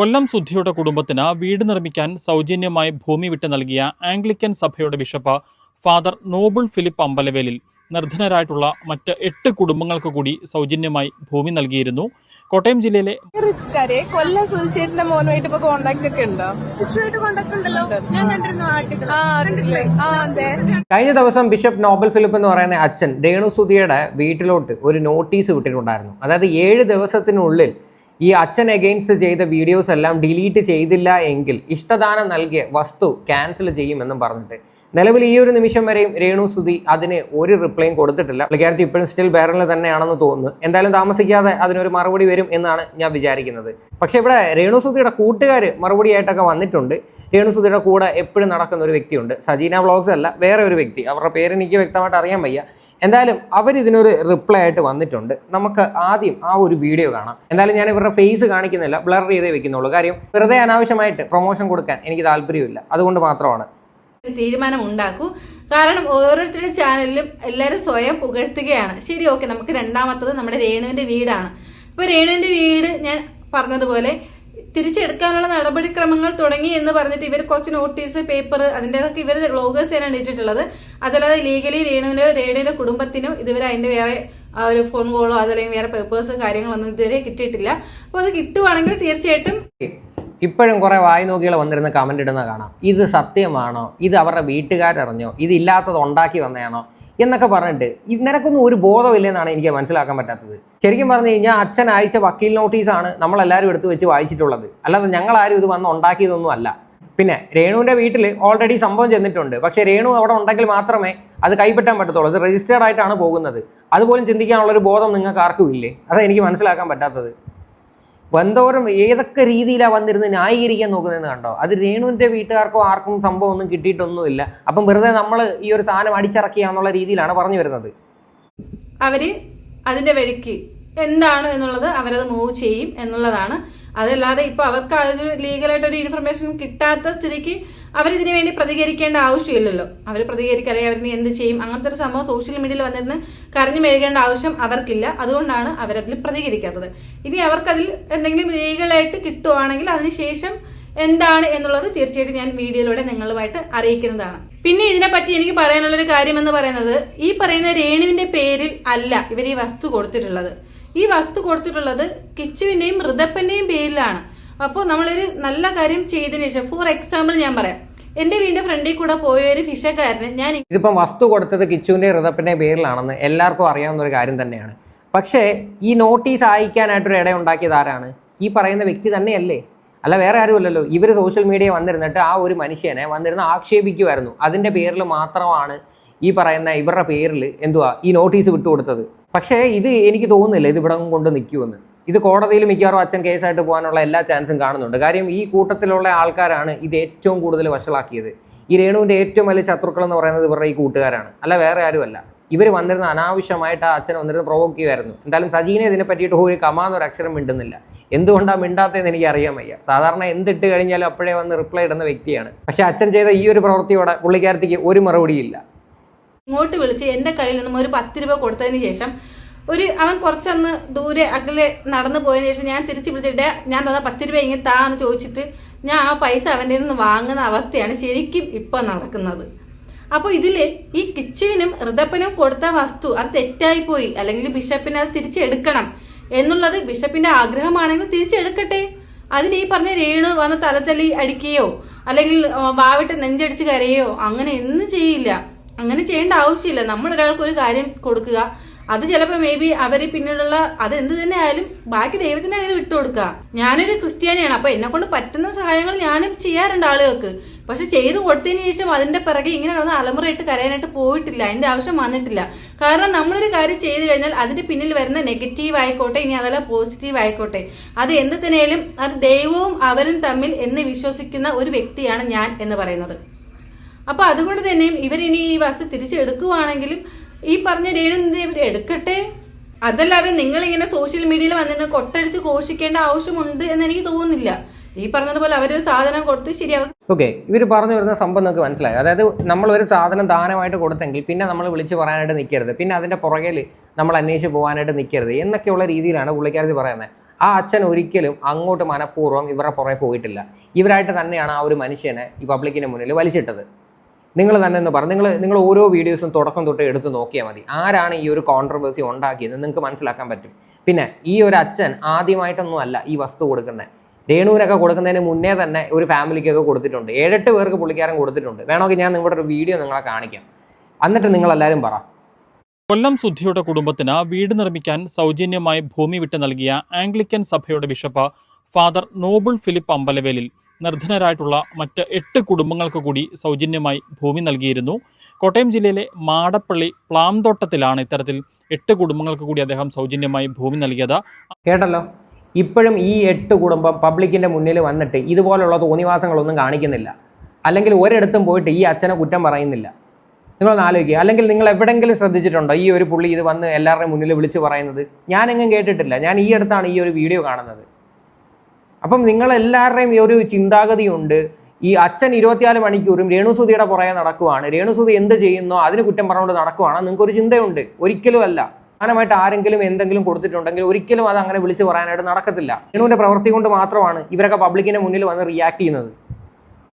കൊല്ലം സുധിയുടെ കുടുംബത്തിന് വീട് നിർമ്മിക്കാൻ സൗജന്യമായി ഭൂമി വിട്ട് നൽകിയ ആംഗ്ലിക്കൻ സഭയുടെ bishop father Noble Philip Ambalavelil നിർധനരായിട്ടുള്ള മറ്റ് എട്ട് കുടുംബങ്ങൾക്ക് കൂടി സൗജന്യമായി ഭൂമി നൽകിയിരുന്നു. കോട്ടയം ജില്ലയിലെ കൊല്ലം സുധിച്ചേട്ടന്റെ മോനുമായിട്ട് ഇപ്പൊ കോണ്ടാക്ട് ഒക്കെ ഉണ്ടോ? ഇച്ചുമായിട്ട് കോണ്ടാക്ട് ഉണ്ടല്ലോ. ഞാൻ കണ്ടിരുന്നു ആർട്ടിക്കിൾ ആ കണ്ടിട്ടില്ലേ? കഴിഞ്ഞ ദിവസം ബിഷപ്പ് നോബൽ ഫിലിപ്പ് എന്ന് പറയുന്ന അച്ഛൻ രേണു സുധിയുടെ വീട്ടിലോട്ട് ഒരു നോട്ടീസ് വിട്ടിട്ടുണ്ടായിരുന്നു. അതായത് ഏഴ് ദിവസത്തിനുള്ളിൽ ഈ അച്ഛൻ എഗെയിൻസ്റ്റ് ചെയ്ത വീഡിയോസ് എല്ലാം ഡിലീറ്റ് ചെയ്തില്ല എങ്കിൽ ഇഷ്ടദാനം നൽകിയ വസ്തു ക്യാൻസൽ ചെയ്യുമെന്നും പറഞ്ഞിട്ട്. നിലവിൽ ഈ ഒരു നിമിഷം വരെയും രേണു സുധി അതിന് ഒരു റിപ്ലൈയും കൊടുത്തിട്ടില്ല. പുള്ളിക്കാരത്തി ഇപ്പോഴും സ്റ്റിൽ ബാരനിൽ തന്നെയാണെന്ന് തോന്നുന്നു. എന്തായാലും താമസിക്കാതെ അതിനൊരു മറുപടി വരും എന്നാണ് ഞാൻ വിചാരിക്കുന്നത്. പക്ഷേ ഇവിടെ രേണു സുധിയുടെ കൂട്ടുകാർ മറുപടിയായിട്ടൊക്കെ വന്നിട്ടുണ്ട്. രേണു സുധിയുടെ കൂടെ എപ്പോഴും നടക്കുന്ന ഒരു വ്യക്തിയുണ്ട്. സജീന വ്ളോഗ്സ് അല്ല വേറെ ഒരു വ്യക്തി. അവരുടെ പേര് എനിക്ക് വ്യക്തമായിട്ട് അറിയാൻ വയ്യ. എന്തായാലും അവർ ഇതിനൊരു റിപ്ലൈ ആയിട്ട് വന്നിട്ടുണ്ട്. നമുക്ക് ആദ്യം ആ ഒരു വീഡിയോ കാണാം. എന്തായാലും ഞാൻ ഇവരുടെ ഫേസ് കാണിക്കുന്നില്ല ബ്ലർ ചെയ്തേ വെക്കുന്നുള്ളൂ. കാര്യം വെറുതെ അനാവശ്യമായിട്ട് പ്രൊമോഷൻ കൊടുക്കാൻ എനിക്ക് താല്പര്യമില്ല. അതുകൊണ്ട് മാത്രമാണ്. തീരുമാനം ഉണ്ടാക്കൂ കാരണം ഓരോരുത്തരുടെ ചാനലിലും എല്ലാവരും സ്വയം പുകഴ്ത്തുകയാണ്. ശരി ഓക്കെ നമുക്ക് രണ്ടാമത്തത് നമ്മുടെ രേണുവിന്റെ വീടാണ്. ഇപ്പൊ രേണുവിന്റെ വീട് ഞാൻ പറഞ്ഞതുപോലെ തിരിച്ചെടുക്കാനുള്ള നടപടിക്രമങ്ങൾ തുടങ്ങി എന്ന് പറഞ്ഞിട്ട് ഇവർ കുറച്ച് നോട്ടീസ് പേപ്പർ അതിന്റെതൊക്കെ ഇവർ വ്ളോഗേഴ്സ് തന്നെയാണ് ഇട്ടിട്ടുള്ളത്. അതല്ലാതെ ലീഗലി രേണുവിനോ രേണുവിന്റെ കുടുംബത്തിനോ ഇതുവരെ അതിന്റെ വേറെ ഒരു ഫോൺ കോളോ അതല്ലെങ്കിൽ വേറെ പേപ്പേഴ്സ് കാര്യങ്ങളൊന്നും ഇതുവരെ കിട്ടിയിട്ടില്ല. അപ്പോൾ അത് കിട്ടുവാണെങ്കിൽ തീർച്ചയായിട്ടും ഇപ്പോഴും കുറേ വായി നോക്കികൾ വന്നിരുന്ന് കമന്റ് ഇടുന്ന കാണാം. ഇത് സത്യമാണോ? ഇത് അവരുടെ വീട്ടുകാരറിഞ്ഞോ? ഇത് ഇല്ലാത്തത് ഉണ്ടാക്കി വന്നതാണോ എന്നൊക്കെ പറഞ്ഞിട്ട് നിനക്കൊന്നും ഒരു ബോധമില്ലെന്നാണ് എനിക്ക് മനസ്സിലാക്കാൻ പറ്റാത്തത്. ശരിക്കും പറഞ്ഞു കഴിഞ്ഞാൽ അച്ഛൻ അയച്ച വക്കീൽ നോട്ടീസാണ് നമ്മളെല്ലാവരും എടുത്ത് വെച്ച് വായിച്ചിട്ടുള്ളത്. അല്ലാതെ ഞങ്ങളാരും ഇത് വന്ന് ഉണ്ടാക്കിയതൊന്നും അല്ല. പിന്നെ രേണുവിന്റെ വീട്ടിൽ ഓൾറെഡി സംഭവം ചെന്നിട്ടുണ്ട്. പക്ഷേ രേണു അവിടെ ഉണ്ടെങ്കിൽ മാത്രമേ അത് കൈപ്പറ്റാൻ പറ്റത്തുള്ളൂ. അത് രജിസ്റ്റേർഡ് ആയിട്ടാണ് പോകുന്നത്. അതുപോലും ചിന്തിക്കാനുള്ളൊരു ബോധം നിങ്ങൾക്ക് ആർക്കും ഇല്ലേ? അതാണ് എനിക്ക് മനസ്സിലാക്കാൻ പറ്റാത്തത്. ബന്ധോരം ഏതൊക്കെ രീതിയിലാണ് വന്നിരുന്ന് ന്യായീകരിക്കാൻ നോക്കുന്നതെന്ന് കണ്ടോ? അത് രേണുവിന്റെ വീട്ടുകാർക്കോ ആർക്കും സംഭവം ഒന്നും കിട്ടിയിട്ടൊന്നുമില്ല. അപ്പം വെറുതെ നമ്മൾ ഈ ഒരു സാധനം അടിച്ചിറക്കുക എന്നുള്ള രീതിയിലാണ് പറഞ്ഞു വരുന്നത്. അവർ അതിന്റെ വഴിക്ക് എന്താണ് എന്നുള്ളത് അവരത് മൂവ് ചെയ്യും എന്നുള്ളതാണ്. അതല്ലാതെ ഇപ്പോൾ അവർക്ക് അതിൽ ലീഗലായിട്ട് ഒരു ഇൻഫർമേഷൻ കിട്ടാത്ത സ്ഥിതിക്ക് അവരിതിനു വേണ്ടി പ്രതികരിക്കേണ്ട ആവശ്യമില്ലല്ലോ. അവർ പ്രതികരിക്കുക അല്ലെങ്കിൽ അവരിനി എന്ത് ചെയ്യും? അങ്ങനത്തെ ഒരു സംഭവം സോഷ്യൽ മീഡിയയിൽ വന്നിരുന്ന് കരഞ്ഞു മെഴുകേണ്ട ആവശ്യം അവർക്കില്ല. അതുകൊണ്ടാണ് അവരതിൽ പ്രതികരിക്കാത്തത്. ഇനി അവർക്കതിൽ എന്തെങ്കിലും ലീഗലായിട്ട് കിട്ടുവാണെങ്കിൽ അതിനുശേഷം എന്താണ് എന്നുള്ളത് തീർച്ചയായിട്ടും ഞാൻ വീഡിയോയിലൂടെ നിങ്ങളുമായിട്ട് അറിയിക്കുന്നതാണ്. പിന്നെ ഇതിനെപ്പറ്റി എനിക്ക് പറയാനുള്ള ഒരു കാര്യം എന്ന് പറയുന്നത് ഈ പറയുന്ന രേണുവിന്റെ പേരിൽ അല്ല ഇവർ ഈ വസ്തു കൊടുത്തിട്ടുള്ളത്. ഈ വസ്തു കൊടുത്തിട്ടുള്ളത് കിച്ചുവിന്റെയും ഋതപ്പന്റെയും പേരിലാണ്. അപ്പോൾ നമ്മളൊരു നല്ല കാര്യം ചെയ്തതിനു ശേഷം ഫോർ എക്സാമ്പിൾ ഞാൻ പറയാം. എന്റെ വീടിന്റെ ഫ്രണ്ടിൽ കൂടെ പോയ ഒരു ഫിഷക്കാരന് ഞാൻ ഇതിപ്പം വസ്തു കൊടുത്തത് കിച്ചുവിന്റെ ഹൃദപ്പിന്റെ പേരിലാണെന്ന് എല്ലാവർക്കും അറിയാവുന്ന ഒരു കാര്യം തന്നെയാണ്. പക്ഷേ ഈ നോട്ടീസ് അയക്കാനായിട്ടൊരു ഇട ഉണ്ടാക്കിയത് ആരാണ്? ഈ പറയുന്ന വ്യക്തി തന്നെയല്ലേ? അല്ല വേറെ ആരുമല്ലല്ലോ ഇവർ സോഷ്യൽ മീഡിയ വന്നിരുന്നിട്ട് ആ ഒരു മനുഷ്യനെ വന്നിരുന്ന് ആക്ഷേപിക്കുമായിരുന്നു. അതിന്റെ പേരിൽ മാത്രമാണ് ഈ പറയുന്ന ഇവരുടെ പേരിൽ എന്തുവാ ഈ നോട്ടീസ് വിട്ടുകൊടുത്തത്. പക്ഷേ ഇത് എനിക്ക് തോന്നുന്നില്ല ഇത് ഇവിടെ കൊണ്ട് നിൽക്കുമെന്ന്. ഇത് കോടതിയിൽ മിക്കവാറും അച്ഛൻ കേസായിട്ട് പോകാനുള്ള എല്ലാ ചാൻസും കാണുന്നുണ്ട്. കാര്യം ഈ കൂട്ടത്തിലുള്ള ആൾക്കാരാണ് ഇത് ഏറ്റവും കൂടുതൽ വഷളാക്കിയത്. ഈ രേണുവിന്റെ ഏറ്റവും വലിയ ശത്രുക്കൾ എന്ന് പറയുന്നത് ഇവരുടെ ഈ കൂട്ടുകാരാണ്. അല്ല വേറെ ആരുമല്ല. ഇവർ വന്നിരുന്ന അനാവശ്യമായിട്ട് ആ അച്ഛൻ വന്നിരുന്ന് പ്രൊവോക്ക് ചെയ്യുമായിരുന്നു. എന്തായാലും സജീനെ ഇതിനെ പറ്റിയിട്ട് ഒരു കമാന്നൊരു അക്ഷരം മിണ്ടുന്നില്ല. എന്തുകൊണ്ടാണ് മിണ്ടാത്തതെന്ന് എനിക്ക് അറിയാൻ വയ്യ. സാധാരണ എന്തിട്ട് കഴിഞ്ഞാലും അപ്പോഴേ വന്ന് റിപ്ലൈ ഇടുന്ന വ്യക്തിയാണ്. പക്ഷേ അച്ഛൻ ചെയ്ത ഈ ഒരു പ്രവൃത്തിയോടെ പുള്ളിക്കാരത്തിക്ക് ഒരു മറുപടിയില്ല. ഇങ്ങോട്ട് വിളിച്ച് എന്റെ കയ്യിൽ നിന്നും ഒരു പത്ത് രൂപ കൊടുത്തതിന് ശേഷം ഒരു അവൻ കുറച്ചന്ന് ദൂരെ അകലെ നടന്നു പോയതിനു ശേഷം ഞാൻ തിരിച്ചു വിളിച്ചിട്ട് ഞാൻ തന്ന പത്ത് രൂപ ഇങ്ങനെ താ എന്ന് ചോദിച്ചിട്ട് ഞാൻ ആ പൈസ അവന്റെ നിന്ന് വാങ്ങുന്ന അവസ്ഥയാണ് ശരിക്കും ഇപ്പം നടക്കുന്നത്. അപ്പോൾ ഇതിൽ ഈ കിച്ചുവിനും ഋതപ്പനും കൊടുത്ത വസ്തു അത് തെറ്റായി പോയി. അല്ലെങ്കിൽ ബിഷപ്പിനെ അത് തിരിച്ചെടുക്കണം എന്നുള്ളത് ബിഷപ്പിന്റെ ആഗ്രഹമാണെങ്കിൽ തിരിച്ചെടുക്കട്ടെ അതിന് ഈ പറഞ്ഞ രേണു വന്ന് തലത്തല്ലി അടിക്കുകയോ അല്ലെങ്കിൽ വാവിട്ട് നെഞ്ചടിച്ച് കരയോ അങ്ങനെ ഒന്നും ചെയ്യില്ല. അങ്ങനെ ചെയ്യേണ്ട ആവശ്യമില്ല. നമ്മൾ ഒരാൾക്ക് ഒരു കാര്യം കൊടുക്കുക. അത് ചിലപ്പോൾ മേ ബി അവർ പിന്നീടുള്ള അത് എന്ത് തന്നെ ആയാലും ബാക്കി ദൈവത്തിന് അങ്ങനെ വിട്ടുകൊടുക്കുക ഞാനൊരു ക്രിസ്ത്യാനിയാണ് അപ്പൊ എന്നെ കൊണ്ട് പറ്റുന്ന സഹായങ്ങൾ ഞാനും ചെയ്യാറുണ്ട് ആളുകൾക്ക്. പക്ഷെ ചെയ്തു കൊടുത്തതിന് ശേഷം അതിന്റെ പിറകെ ഇങ്ങനെ കിടന്ന് അലമുറയിട്ട് കരയാനായിട്ട് പോയിട്ടില്ല അതിന്റെ ആവശ്യം വന്നിട്ടില്ല. കാരണം നമ്മളൊരു കാര്യം ചെയ്തു കഴിഞ്ഞാൽ അതിന്റെ പിന്നിൽ വരുന്ന നെഗറ്റീവ് ആയിക്കോട്ടെ ഇനി അതല്ല പോസിറ്റീവ് ആയിക്കോട്ടെ. അത് എന്ത് തന്നെയാലും അത് ദൈവവും അവരും തമ്മിൽ എന്ന് വിശ്വസിക്കുന്ന ഒരു വ്യക്തിയാണ് ഞാൻ എന്ന് പറയുന്നത്. അപ്പൊ അതുകൊണ്ട് തന്നെയും ഇവരിനി ഈ വസ്തു തിരിച്ചെടുക്കുവാണെങ്കിലും ഈ പറഞ്ഞ രേണു ഇവർ എടുക്കട്ടെ? അതല്ലാതെ നിങ്ങൾ ഇങ്ങനെ സോഷ്യൽ മീഡിയയിൽ വന്നിട്ട് കൊട്ടടിച്ച് ഘോഷിക്കേണ്ട ആവശ്യമുണ്ട് എന്ന് എനിക്ക് തോന്നുന്നില്ല. ഈ പറഞ്ഞതുപോലെ അവരൊരു സാധനം കൊടുത്ത് ശരിയാവും അവർ ഓക്കെ ഇവർ പറഞ്ഞു വരുന്ന സംഭവം നമുക്ക് മനസ്സിലായി? അതായത് നമ്മൾ ഒരു സാധനം ദാനമായിട്ട് കൊടുത്തെങ്കിൽ പിന്നെ നമ്മൾ വിളിച്ച് പറയാനായിട്ട് നിൽക്കരുത് പിന്നെ അതിന്റെ പുറകിൽ നമ്മൾ അന്വേഷിച്ച് പോകാനായിട്ട് നിൽക്കരുത് എന്നൊക്കെയുള്ള രീതിയിലാണ് പുള്ളിക്കാരത്തി പറയുന്നത്. ആ അച്ഛൻ ഒരിക്കലും അങ്ങോട്ട് മനഃപൂർവം ഇവരുടെ പുറകെ പോയിട്ടില്ല. ഇവരായിട്ട് തന്നെയാണ് ആ ഒരു മനുഷ്യനെ ഈ പബ്ലിക്കിന്റെ മുന്നിൽ വലിച്ചിട്ടത്. നിങ്ങൾ തന്നെ എന്ന് പറഞ്ഞു നിങ്ങൾ നിങ്ങൾ ഓരോ വീഡിയോസും തുടക്കം തൊട്ട് എടുത്ത് നോക്കിയാൽ മതി. ആരാണ് ഈ ഒരു കോൺട്രവേഴ്സി ഉണ്ടാക്കിയത് നിങ്ങൾക്ക് മനസ്സിലാക്കാൻ പറ്റും. പിന്നെ ഈ ഒരു അച്ഛൻ ആദ്യമായിട്ടൊന്നും അല്ല ഈ വസ്തു കൊടുക്കുന്നത് രേണുവിനൊക്കെ കൊടുക്കുന്നതിന് മുന്നേ തന്നെ ഒരു ഫാമിലിക്കൊക്കെ കൊടുത്തിട്ടുണ്ട്. ഏഴെട്ട് പേർക്ക് പുള്ളിക്കാരൻ കൊടുത്തിട്ടുണ്ട്. വേണമെങ്കിൽ ഞാൻ നിങ്ങളുടെ ഒരു വീഡിയോ നിങ്ങളെ കാണിക്കാം. എന്നിട്ട് നിങ്ങളെല്ലാവരും പറ. കൊല്ലം സുദ്ധിയുടെ കുടുംബത്തിന് വീട് നിർമ്മിക്കാൻ സൗജന്യമായി ഭൂമി വിട്ട് നൽകിയ ആംഗ്ലിക്കൻ സഭയുടെ bishop father Noble Philip Ambalavelil നിർധനരായിട്ടുള്ള മറ്റ് എട്ട് കുടുംബങ്ങൾക്ക് കൂടി സൗജന്യമായി ഭൂമി നൽകിയിരുന്നു. കോട്ടയം ജില്ലയിലെ മാടപ്പള്ളി പ്ലാംതോട്ടത്തിലാണ് ഇത്തരത്തിൽ എട്ട് കുടുംബങ്ങൾക്ക് കൂടി അദ്ദേഹം സൗജന്യമായി ഭൂമി നൽകിയത്. കേട്ടല്ലോ? ഇപ്പോഴും ഈ എട്ട് കുടുംബം പബ്ലിക്കിന്റെ മുന്നിൽ വന്നിട്ട് ഇതുപോലുള്ള തോന്നിവാസങ്ങളൊന്നും കാണിക്കുന്നില്ല. അല്ലെങ്കിൽ ഒരിടത്തും പോയിട്ട് ഈ അച്ഛനെ കുറ്റം പറയുന്നില്ല. നിങ്ങളൊന്ന് ആലോചിക്കുക അല്ലെങ്കിൽ നിങ്ങൾ എവിടെയെങ്കിലും ശ്രദ്ധിച്ചിട്ടുണ്ടോ ഈ ഒരു പുള്ളി ഇത് വന്ന് എല്ലാവരുടെയും മുന്നിൽ വിളിച്ച് പറയുന്നത്? ഞാനെങ്ങും കേട്ടിട്ടില്ല. ഞാൻ ഈ അടുത്താണ് ഈ ഒരു വീഡിയോ കാണുന്നത്. അപ്പം നിങ്ങളെല്ലാവരുടെയും ഈ ഒരു ചിന്താഗതിയുണ്ട്. ഈ അച്ഛൻ ഇരുപത്തിനാല് മണിക്കൂറും രേണുസുതിയുടെ പുറകെ നടക്കുവാണ്. രേണുസുതി എന്ത് ചെയ്യുന്നോ അതിന് കുറ്റം പറഞ്ഞുകൊണ്ട് നടക്കുവാണ്. നിങ്ങൾക്ക് ഒരു ചിന്തയുണ്ട്. ഒരിക്കലും അല്ല. പ്രധാനമായിട്ട് ആരെങ്കിലും എന്തെങ്കിലും കൊടുത്തിട്ടുണ്ടെങ്കിൽ ഒരിക്കലും അത് അങ്ങനെ വിളിച്ച് പറയാനായിട്ട് നടക്കത്തില്ല. രേണുവിന്റെ പ്രവൃത്തി കൊണ്ട് മാത്രമാണ് ഇവരൊക്കെ പബ്ലിക്കിന്റെ മുന്നിൽ വന്ന് റിയാക്ട് ചെയ്യുന്നത്.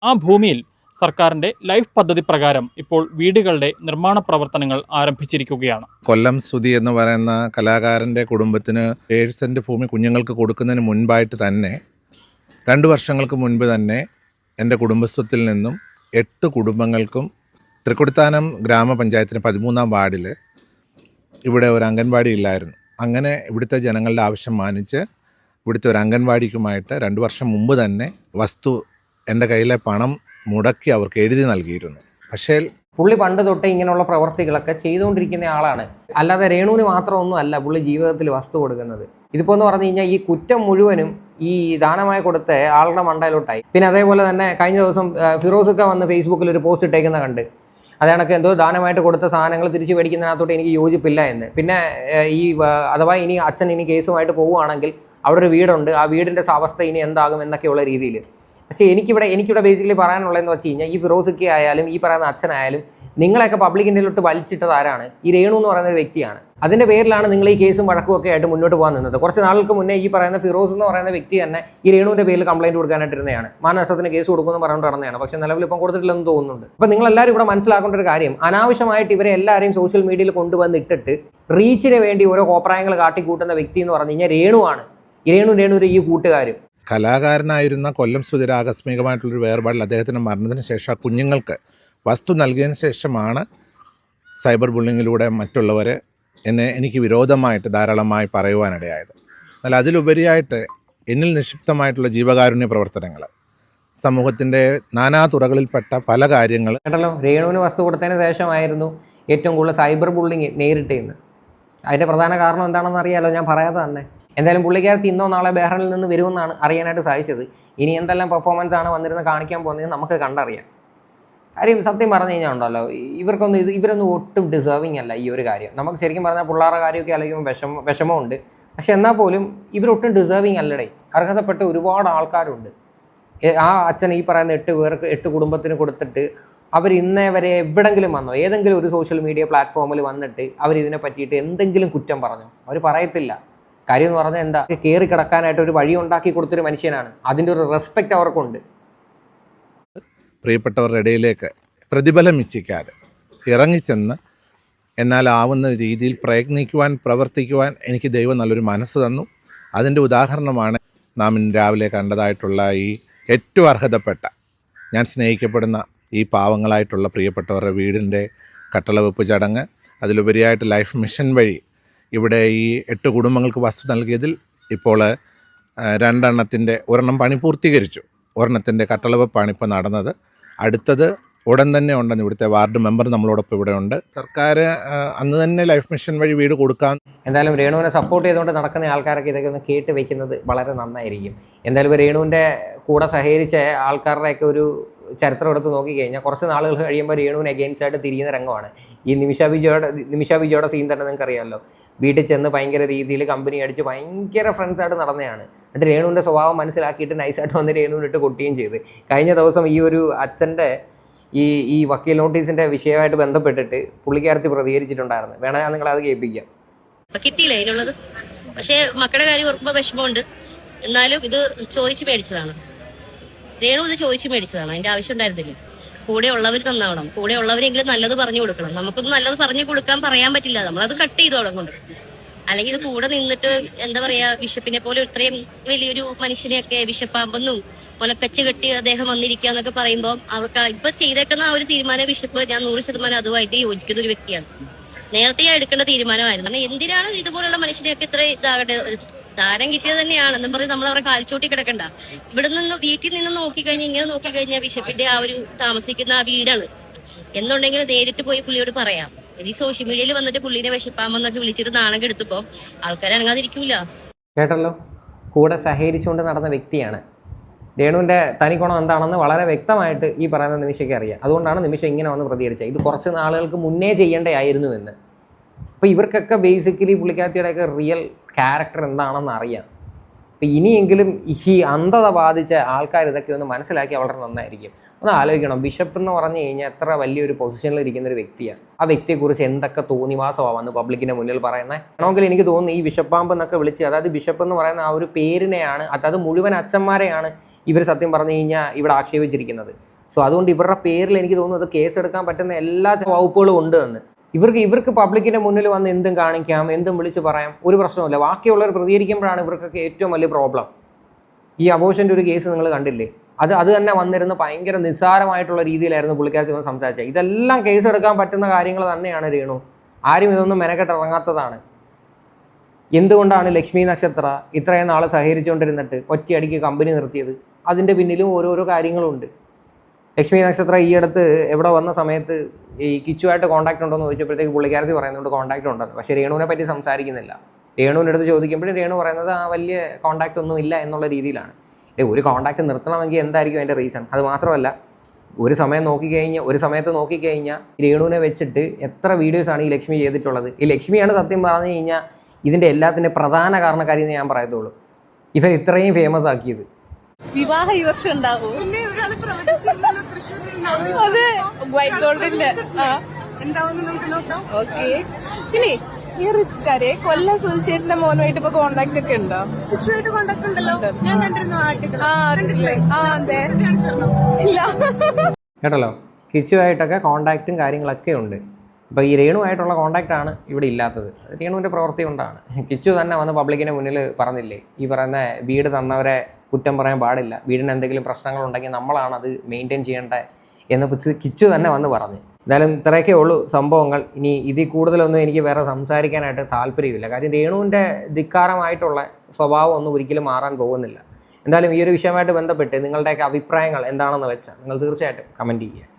ആ ഭൂമിയിൽ സർക്കാരിന്റെ ലൈഫ് പദ്ധതി പ്രകാരം ഇപ്പോൾ വീടുകളുടെ നിർമ്മാണ പ്രവർത്തനങ്ങൾ ആരംഭിച്ചിരിക്കുകയാണ്. കൊല്ലം സ്തുതി എന്ന് പറയുന്ന കലാകാരന്റെ കുടുംബത്തിന് ഏഴ് സെന്റ് ഭൂമി കുഞ്ഞുങ്ങൾക്ക് കൊടുക്കുന്നതിന് മുൻപായിട്ട് തന്നെ രണ്ട് വർഷങ്ങൾക്ക് മുൻപ് തന്നെ എന്റെ കുടുംബസ്വത്തിൽ നിന്നും എട്ട് കുടുംബങ്ങൾക്കും തൃക്കുടിത്താനം ഗ്രാമപഞ്ചായത്തിന് പതിമൂന്നാം വാർഡിൽ ഇവിടെ ഒരു അംഗൻവാടി ഇല്ലായിരുന്നു. അങ്ങനെ ഇവിടുത്തെ ജനങ്ങളുടെ ആവശ്യം മാനിച്ച് ഇവിടുത്തെ ഒരു അംഗൻവാടിക്കുമായിട്ട് രണ്ട് വർഷം മുമ്പ് തന്നെ വസ്തു എന്റെ കയ്യിലെ പണം മുടക്കി അവർക്ക് എഴുതി നൽകിയിരുന്നു. പക്ഷേ പുള്ളി പണ്ട് തൊട്ടേ ഇങ്ങനെയുള്ള പ്രവർത്തികളൊക്കെ ചെയ്തുകൊണ്ടിരിക്കുന്ന ആളാണ്. അല്ലാതെ രേണുവിന് മാത്രമൊന്നും അല്ല പുള്ളി ജീവിതത്തിൽ വസ്തു കൊടുക്കുന്നത്. ഇതിപ്പോൾ എന്ന് പറഞ്ഞു കഴിഞ്ഞാൽ ഈ കുറ്റം മുഴുവനും ഈ ദാനമായി കൊടുത്ത ആളുടെ മണ്ടയിലോട്ടായി. പിന്നെ അതേപോലെ തന്നെ കഴിഞ്ഞ ദിവസം ഫിറോസൊക്കെ വന്ന് ഫേസ്ബുക്കിൽ ഒരു പോസ്റ്റ് ഇട്ടേക്കുന്ന കണ്ട്. അതാണൊക്കെ എന്തോ ദാനമായിട്ട് കൊടുത്ത സാധനങ്ങൾ തിരിച്ചു മേടിക്കുന്നതിനകത്തോട്ട് എനിക്ക് യോജിപ്പില്ല എന്ന്. പിന്നെ ഈ അഥവാ ഇനി അച്ഛൻ ഇനി കേസുമായിട്ട് പോവുകയാണെങ്കിൽ അവിടെ ഒരു വീടുണ്ട്. ആ വീടിന്റെ അവസ്ഥ ഇനി എന്താകും എന്നൊക്കെയുള്ള രീതിയിൽ. പക്ഷേ എനിക്കിവിടെ എനിക്കിവിടെ ബേസിക്കലി പറയാനുള്ളതെന്ന് വെച്ച് കഴിഞ്ഞാൽ ഈ ഫിറോസിക്ക ആയാലും ഈ പറയുന്ന അച്ഛനായാലും നിങ്ങളെയൊക്കെ പബ്ലിക്കിന്റെ ലോട്ട് വലിച്ചിട്ടത് ആരാണ്? ഈ രേണു എന്ന് പറയുന്ന ഒരു വ്യക്തിയാണ്. അതിന്റെ പേരിലാണ് നിങ്ങൾ ഈ കേസും വഴക്കും ഒക്കെ ആയിട്ട് മുന്നോട്ട് പോകാൻ നിന്നത്. കുറച്ച് നാളുകൾക്ക് മുന്നേ ഈ പറയുന്ന ഫിറോസ് എന്ന് പറയുന്ന വ്യക്തി തന്നെ ഈ രേണുവിന്റെ പേരിൽ കംപ്ലൈന്റ് കൊടുക്കാനായിട്ടിരുന്നതാണ് മാനനഷ്ടത്തിന് കേസ് കൊടുക്കുമെന്ന് പറഞ്ഞുകൊണ്ട് നടന്നതാണ്. പക്ഷേ നിലവിൽ ഇപ്പം കൊടുത്തിട്ടില്ലെന്ന് തോന്നുന്നുണ്ട്. അപ്പോൾ നിങ്ങളെല്ലാവരും ഇവിടെ മനസ്സിലാക്കേണ്ട ഒരു കാര്യം അനാവശ്യമായിട്ട് ഇവരെ എല്ലാവരെയും സോഷ്യൽ മീഡിയയിൽ കൊണ്ടുവന്നിട്ടിട്ട് റീച്ചിന് വേണ്ടി ഓരോ കോപ്രായങ്ങൾ കാട്ടിക്കൂട്ടുന്ന വ്യക്തി എന്ന് പറഞ്ഞു കഴിഞ്ഞാൽ രേണുവാണ്. രേണു രേണുവിന്റെ ഈ കൂട്ടുകാരും കലാകാരനായിരുന്ന കൊല്ലം സുധിര ആകസ്മികമായിട്ടുള്ളൊരു വേർപാടിൽ അദ്ദേഹത്തിന്റെ മരണത്തിന് ശേഷം ആ കുഞ്ഞുങ്ങൾക്ക് വസ്തു നൽകിയതിന് ശേഷമാണ് സൈബർ ബുള്ളിങ്ങിലൂടെ മറ്റുള്ളവരെ എന്നെ എനിക്ക് വിരോധമായിട്ട് ധാരാളമായി പറയുവാനിടയായത്. എന്നാൽ അതിലുപരിയായിട്ട് എന്നിൽ നിക്ഷിപ്തമായിട്ടുള്ള ജീവകാരുണ്യ പ്രവർത്തനങ്ങൾ സമൂഹത്തിന്റെ നാനാ തുറകളിൽപ്പെട്ട പല കാര്യങ്ങൾ കേട്ടല്ലോ രേണുവിന് വസ്തു കൊടുത്തതിന് ശേഷമായിരുന്നു ഏറ്റവും കൂടുതൽ സൈബർ ബുള്ളിങ് നേരിട്ടേന്ന്. അതിന്റെ പ്രധാന കാരണം എന്താണെന്ന് അറിയാലോ ഞാൻ പറയാതെ തന്നെ. എന്തായാലും പുള്ളിക്കാരത്തി ഇന്നോ നാളെ ബെഹ്റനിൽ നിന്ന് വരുമെന്നാണ് അറിയാനായിട്ട് സാധിച്ചത്. ഇനി എന്തെല്ലാം പെർഫോമൻസ് ആണ് വന്നിരുന്ന് കാണിക്കാൻ പോകുന്നത് നമുക്ക് കണ്ടറിയാം. കാര്യം സത്യം പറഞ്ഞു കഴിഞ്ഞാൽ ഉണ്ടല്ലോ ഇവർക്കൊന്നും ഇത് ഇവരൊന്നും ഒട്ടും ഡിസേർവിങ് അല്ല ഈ ഒരു കാര്യം. നമുക്ക് ശരിക്കും പറഞ്ഞാൽ പിള്ളേരുടെ കാര്യമൊക്കെ അല്ലെങ്കിൽ വിഷമ വിഷമമുണ്ട്. പക്ഷെ എന്നാൽ പോലും ഇവരൊട്ടും ഡിസേർവിങ് അല്ലടേ. അർഹതപ്പെട്ട ഒരുപാട് ആൾക്കാരുണ്ട്. ആ അച്ഛൻ ഈ പറയുന്ന എട്ട് പേർക്ക് എട്ട് കുടുംബത്തിന് കൊടുത്തിട്ട് അവർ ഇന്നേ വരെ എവിടെങ്കിലും വന്നോ ഏതെങ്കിലും ഒരു സോഷ്യൽ മീഡിയ പ്ലാറ്റ്ഫോമിൽ വന്നിട്ട് അവർ ഇതിനെ പറ്റിയിട്ട് എന്തെങ്കിലും കുറ്റം പറഞ്ഞോ? അവർ പറയത്തില്ല. കാര്യം എന്ന് പറഞ്ഞാൽ എന്താ? കയറി കിടക്കാനായിട്ട് ഒരു വഴി ഉണ്ടാക്കി കൊടുത്തൊരു മനുഷ്യനാണ്. അതിന്റെ ഒരു റെസ്പെക്റ്റ് അവർക്കുണ്ട്. പ്രിയപ്പെട്ടവരുടെ ഇടയിലേക്ക് പ്രതിഫലം ഇച്ഛിക്കാതെ ഇറങ്ങിച്ചെന്ന് എന്നാലാവുന്ന രീതിയിൽ പ്രയത്നിക്കുവാൻ പ്രവർത്തിക്കുവാൻ എനിക്ക് ദൈവം നല്ലൊരു മനസ്സ് തന്നു. അതിന്റെ ഉദാഹരണമാണ് നാം ഇന്ന് രാവിലെ കണ്ടതായിട്ടുള്ള ഈ ഏറ്റവും അർഹതപ്പെട്ട ഞാൻ സ്നേഹിക്കപ്പെടുന്ന ഈ പാവങ്ങളായിട്ടുള്ള പ്രിയപ്പെട്ടവരുടെ വീടിന്റെ കട്ടളവെപ്പ് ചടങ്ങ്. അതിലുപരിയായിട്ട് ലൈഫ് മിഷൻ വഴി ഇവിടെ ഈ എട്ട് കുടുംബങ്ങൾക്ക് വസ്തു നൽകിയതിൽ ഇപ്പോൾ രണ്ടെണ്ണത്തിന്റെ ഒരെണ്ണം പണി പൂർത്തീകരിച്ചു. ഒരെണ്ണത്തിന്റെ കട്ടളവെപ്പാണ് ഇപ്പോൾ നടന്നത്. അടുത്തത് ഉടൻ തന്നെ ഉണ്ടെന്ന് ഇവിടുത്തെ വാർഡ് മെമ്പർ നമ്മളോടൊപ്പം ഇവിടെ ഉണ്ട്. സർക്കാർ അന്ന് തന്നെ ലൈഫ് മിഷൻ വഴി വീട് കൊടുക്കാൻ എന്തായാലും രേണുവിനെ സപ്പോർട്ട് ചെയ്തുകൊണ്ട് നടക്കുന്ന ആൾക്കാരൊക്കെ ഇതൊക്കെ ഒന്ന് കേട്ട് വെക്കുന്നത് വളരെ നന്നായിരിക്കും. എന്തായാലും രേണുവിന്റെ കൂടെ സഹകരിച്ച ആൾക്കാരുടെയൊക്കെ ഒരു ചരിത്രം എടുത്ത് നോക്കിക്കഴിഞ്ഞാൽ കുറച്ച് നാളുകൾ കഴിയുമ്പോൾ രേണുവിന് അഗെയിൻസ്റ്റ് ആയിട്ട് തിരിയുന്ന രംഗമാണ്. ഈ നിമിഷ ബിജോയുടെ നിമിഷ ബിജോയുടെ സീൻ തന്നെ നിങ്ങൾക്ക് അറിയാമല്ലോ. വീട്ടിൽ ചെന്ന് ഭയങ്കര രീതിയിൽ കമ്പനി അടിച്ച് ഭയങ്കര ഫ്രണ്ട്സായിട്ട് നടന്നതാണ്. എന്നിട്ട് രേണുവിന്റെ സ്വഭാവം മനസ്സിലാക്കിയിട്ട് നൈസായിട്ട് വന്ന് രേണുവിനിട്ട് കൊട്ടുകയും ചെയ്ത്. കഴിഞ്ഞ ദിവസം ഈ ഒരു അച്ഛന്റെ ഈ ഈ വക്കീൽ നോട്ടീസിന്റെ വിഷയമായിട്ട് ബന്ധപ്പെട്ടിട്ട് പുള്ളിക്കാരത്തി പ്രതികരിച്ചിട്ടുണ്ടായിരുന്നു. വേണമെങ്കിൽ ഞാൻ നിങ്ങളത് കേൾപ്പിക്കാം. കിട്ടിയില്ലേ അതിനുള്ളത് പക്ഷെ മക്കളുടെ കാര്യം ഓർക്കുമ്പോൾ വിഷമമുണ്ട്. എന്നാലും ഇത് ചോദിച്ചു മേടിച്ചതാണ്. രേണു ഇത് ചോദിച്ചു മേടിച്ചതാണ്. അതിന്റെ ആവശ്യം ഉണ്ടായിരുന്നില്ല. കൂടെ ഉള്ളവർ തന്നാവണം കൂടെ ഉള്ളവരെങ്കിലും നല്ലത് പറഞ്ഞു കൊടുക്കണം. നമുക്കൊന്നും നല്ലത് പറഞ്ഞു കൊടുക്കാൻ പറയാൻ പറ്റില്ല. നമ്മളത് കട്ട് ചെയ്തു കൊണ്ട് അല്ലെങ്കിൽ ഇത് കൂടെ നിന്നിട്ട് എന്താ പറയാ ബിഷപ്പിനെ പോലെ ഇത്രയും വലിയൊരു മനുഷ്യനെയൊക്കെ ബിഷപ്പാമ്പെന്നും മുലക്കച്ച് കെട്ടി അദ്ദേഹം വന്നിരിക്കുക എന്നൊക്കെ പറയുമ്പോൾ അവർക്ക് ഇപ്പൊ ചെയ്തേക്കുന്ന ആ ഒരു തീരുമാനം ബിഷപ്പ് ഞാൻ നൂറ് ശതമാനം അതുമായിട്ട് യോജിക്കുന്ന ഒരു വ്യക്തിയാണ്. നേരത്തെ എടുക്കേണ്ട തീരുമാനമായിരുന്നു. എന്തിനാണ് ഇതുപോലുള്ള മനുഷ്യനെയൊക്കെ ഇത്ര ഇതാകട്ടെ താരം കിട്ടിയത് തന്നെയാണ്. എന്നും പറഞ്ഞ് നമ്മൾ അവരെ കാൽച്ചോട്ടി കിടക്കണ്ട. ഇവിടെ നിന്ന് വീട്ടിൽ നിന്ന് നോക്കിക്കഴിഞ്ഞാൽ ഇങ്ങനെ നോക്കിക്കഴിഞ്ഞാൽ ബിഷപ്പിന്റെ ആ ഒരു താമസിക്കുന്ന ആ വീടാണ്. എന്നുണ്ടെങ്കിൽ നേരിട്ട് പോയി പുള്ളിയോട് പറയാം. ഇനി സോഷ്യൽ മീഡിയയിൽ വന്നിട്ട് പുള്ളിനെ വിശപ്പാമെന്നൊക്കെ വിളിച്ചിട്ട് നാണം കെടുത്തപ്പോ ആൾക്കാർ അനങ്ങാതിരിക്കൂല കേട്ടല്ലോ? കൂടെ സഹകരിച്ചുകൊണ്ട് നടന്ന വ്യക്തിയാണ്. രേണുവിന്റെ തനിക്കുണം എന്താണെന്ന് വളരെ വ്യക്തമായിട്ട് ഈ പറയുന്ന നിമിഷയ്ക്ക് അറിയാം. അതുകൊണ്ടാണ് നിമിഷം ഇങ്ങനെ വന്ന് പ്രതികരിച്ചത്. ഇത് കുറച്ച് നാളുകൾക്ക് മുന്നേ ചെയ്യേണ്ടതായിരുന്നു എന്ന്. അപ്പോൾ ഇവർക്കൊക്കെ ബേസിക്കലി പുള്ളിക്കാത്തിയുടെയൊക്കെ റിയൽ ക്യാരക്ടർ എന്താണെന്ന് അറിയാം. അപ്പം ഇനിയെങ്കിലും ഈ അന്ധത ബാധിച്ച ആൾക്കാർ ഇതൊക്കെ ഒന്ന് മനസ്സിലാക്കി വളരെ നന്നായിരിക്കും. ഒന്ന് ആലോചിക്കണം. ബിഷപ്പ് എന്ന് പറഞ്ഞു കഴിഞ്ഞാൽ എത്ര വലിയൊരു പൊസിഷനിൽ ഇരിക്കുന്ന ഒരു വ്യക്തിയാണ്. ആ വ്യക്തിയെക്കുറിച്ച് എന്തൊക്കെ തോന്നിവാസമാണ് വന്ന് പബ്ലിക്കിന്റെ മുന്നിൽ പറയുന്നത്? ആണെങ്കിൽ എനിക്ക് തോന്നുന്നു ഈ ബിഷപ്പാമ്പ് എന്നൊക്കെ വിളിച്ച് അതായത് ബിഷപ്പ് എന്ന് പറയുന്ന ആ ഒരു പേരിനെയാണ് അതായത് മുഴുവൻ അച്ഛന്മാരെയാണ് ഇവർ സത്യം പറഞ്ഞു കഴിഞ്ഞാൽ ഇവിടെ ആക്ഷേപിച്ചിരിക്കുന്നത്. സോ അതുകൊണ്ട് ഇവരുടെ പേരിൽ എനിക്ക് തോന്നുന്നു അത് കേസെടുക്കാൻ പറ്റുന്ന എല്ലാ വകുപ്പുകളും ഉണ്ട് എന്ന്. ഇവർക്ക് ഇവർക്ക് പബ്ലിക്കിന്റെ മുന്നിൽ വന്ന് എന്തും കാണിക്കാം എന്തും വിളിച്ച് പറയാം ഒരു പ്രശ്നമില്ല ബാക്കിയുള്ളവർ പ്രതികരിക്കുമ്പോഴാണ് ഇവർക്കൊക്കെ ഏറ്റവും വലിയ പ്രോബ്ലം ഈ അബോഷന്റെ ഒരു കേസ് നിങ്ങൾ കണ്ടില്ലേ? അത് അത് തന്നെ വന്നിരുന്ന ഭയങ്കര നിസ്സാരമായിട്ടുള്ള രീതിയിലായിരുന്നു പുള്ളിക്കാരത്തി വന്ന് സംസാരിച്ചത്. ഇതെല്ലാം കേസ് എടുക്കാൻ പറ്റുന്ന കാര്യങ്ങൾ തന്നെയാണ് രേണു. ആരും ഇതൊന്നും മെനക്കെട്ട് ഇറങ്ങാത്തതാണ് എന്തുകൊണ്ടാണ് ലക്ഷ്മി നക്ഷത്ര ഇത്രയും നാൾ സഹകരിച്ചുകൊണ്ടിരുന്നിട്ട് ഒറ്റയടിക്ക് കമ്പനി നിർത്തിയത്? അതിന്റെ പിന്നിലും ഓരോരോ കാര്യങ്ങളുണ്ട്. ലക്ഷ്മി നക്ഷത്ര ഈ അടുത്ത് എവിടെ വന്ന സമയത്ത് ഈ കിച്ചുവായിട്ട് കോൺടാക്ട് ഉണ്ടോ എന്ന് ചോദിച്ചപ്പോഴത്തേക്ക് പുള്ളിക്കാരത്തി പറയുന്നുണ്ട് കോൺടാക്ട് ഉണ്ടെന്ന്. പക്ഷേ രേണുവിനെ പറ്റി സംസാരിക്കുന്നില്ല. രേണുവിന്റെ അടുത്ത് ചോദിക്കുമ്പോഴും രേണു പറയുന്നത് ആ വലിയ കോൺടാക്ട് ഒന്നും ഇല്ല എന്നുള്ള രീതിയിലാണ്. ഏ ഒരു കോൺടാക്ട് നിർത്തണമെങ്കിൽ എന്തായിരിക്കും അതിന്റെ റീസൺ അത് മാത്രമല്ല ഒരു സമയം നോക്കിക്കഴിഞ്ഞാൽ ഒരു സമയത്ത് നോക്കിക്കഴിഞ്ഞാൽ രേണുവിനെ വെച്ചിട്ട് എത്ര വീഡിയോസാണ് ഈ ലക്ഷ്മി ചെയ്തിട്ടുള്ളത്? ഈ ലക്ഷ്മിയാണ് സത്യം പറഞ്ഞു കഴിഞ്ഞാൽ ഇതിന്റെ എല്ലാത്തിന്റെ പ്രധാന കാരണക്കാരി എന്ന് ഞാൻ പറയത്തുള്ളൂ. ഇവർ ഇത്രയും ഫേമസ് ആക്കിയത്. വിവാഹ ഈ വർഷം ഉണ്ടാവൂ അതെ. വൈറ്റ് ഗോൾഡിന്റെ ഓക്കെ. ശരി ഈ റിക്കാരെ കൊല്ലം സുധിച്ചേട്ടന്റെ മോനുമായിട്ട് ഇപ്പൊ കോണ്ടാക്ട് ഒക്കെ ഉണ്ടോ? കോണ്ടാക്ട് ഉണ്ടല്ലോ. ഞാൻ കണ്ടിരുന്നു ആർട്ടിക്കിൾ ആ അറിയില്ലേ ആ അതെ. ഇല്ല. കേട്ടല്ലോ? കിച്ചുവായിട്ടൊക്കെ കോണ്ടാക്റ്റും കാര്യങ്ങളൊക്കെ ഉണ്ട്. അപ്പോൾ ഈ രേണുവായിട്ടുള്ള കോണ്ടാക്റ്റ് ആണ് ഇവിടെ ഇല്ലാത്തത്. രേണുവിന്റെ പ്രവൃത്തി കൊണ്ടാണ്. കിച്ചു തന്നെ വന്ന് പബ്ലിക്കിന്റെ മുന്നിൽ പറഞ്ഞില്ലേ ഈ പറയുന്ന വീട് തന്നവരെ കുറ്റം പറയാൻ പാടില്ല വീടിന് എന്തെങ്കിലും പ്രശ്നങ്ങളുണ്ടെങ്കിൽ നമ്മളാണ് അത് മെയിന്റെയിൻ ചെയ്യേണ്ടത് എന്ന് കിച്ചു തന്നെ വന്ന് പറഞ്ഞു. എന്തായാലും ഇത്രയൊക്കെ ഉള്ളൂ സംഭവങ്ങൾ. ഇനി ഇതിൽ കൂടുതലൊന്നും എനിക്ക് വേറെ സംസാരിക്കാനായിട്ട് താല്പര്യമില്ല. കാര്യം രേണുവിന്റെ ധിക്കാരമായിട്ടുള്ള സ്വഭാവം ഒന്നും ഒരിക്കലും മാറാൻ പോകുന്നില്ല. എന്തായാലും ഈ ഒരു വിഷയമായിട്ട് ബന്ധപ്പെട്ട് നിങ്ങളുടെയൊക്കെ അഭിപ്രായങ്ങൾ എന്താണെന്ന് വെച്ചാൽ നിങ്ങൾ തീർച്ചയായിട്ടും കമന്റ് ചെയ്യുക.